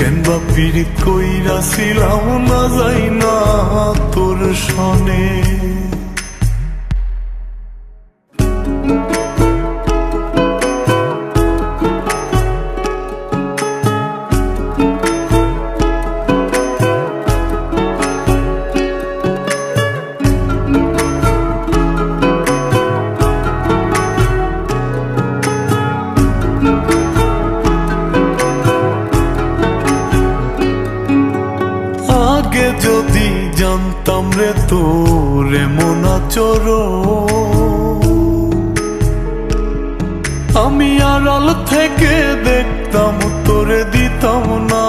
কেন বা কইরা ছিলাম না যাই না তোর সনে? জানতাম রে তোর এমন আচরণ। আমি আড়াল থেকে দেখতাম তোরে দিতাম না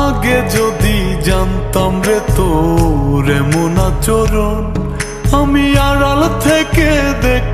আগে যদি জানতাম রে তোর এমন আচরণ, আমি আড়াল থেকে দেখতাম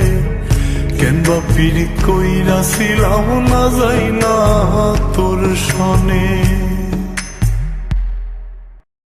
কেন ফিরি পীড়িত কইরাছিলাম না যাই না তোর সনে।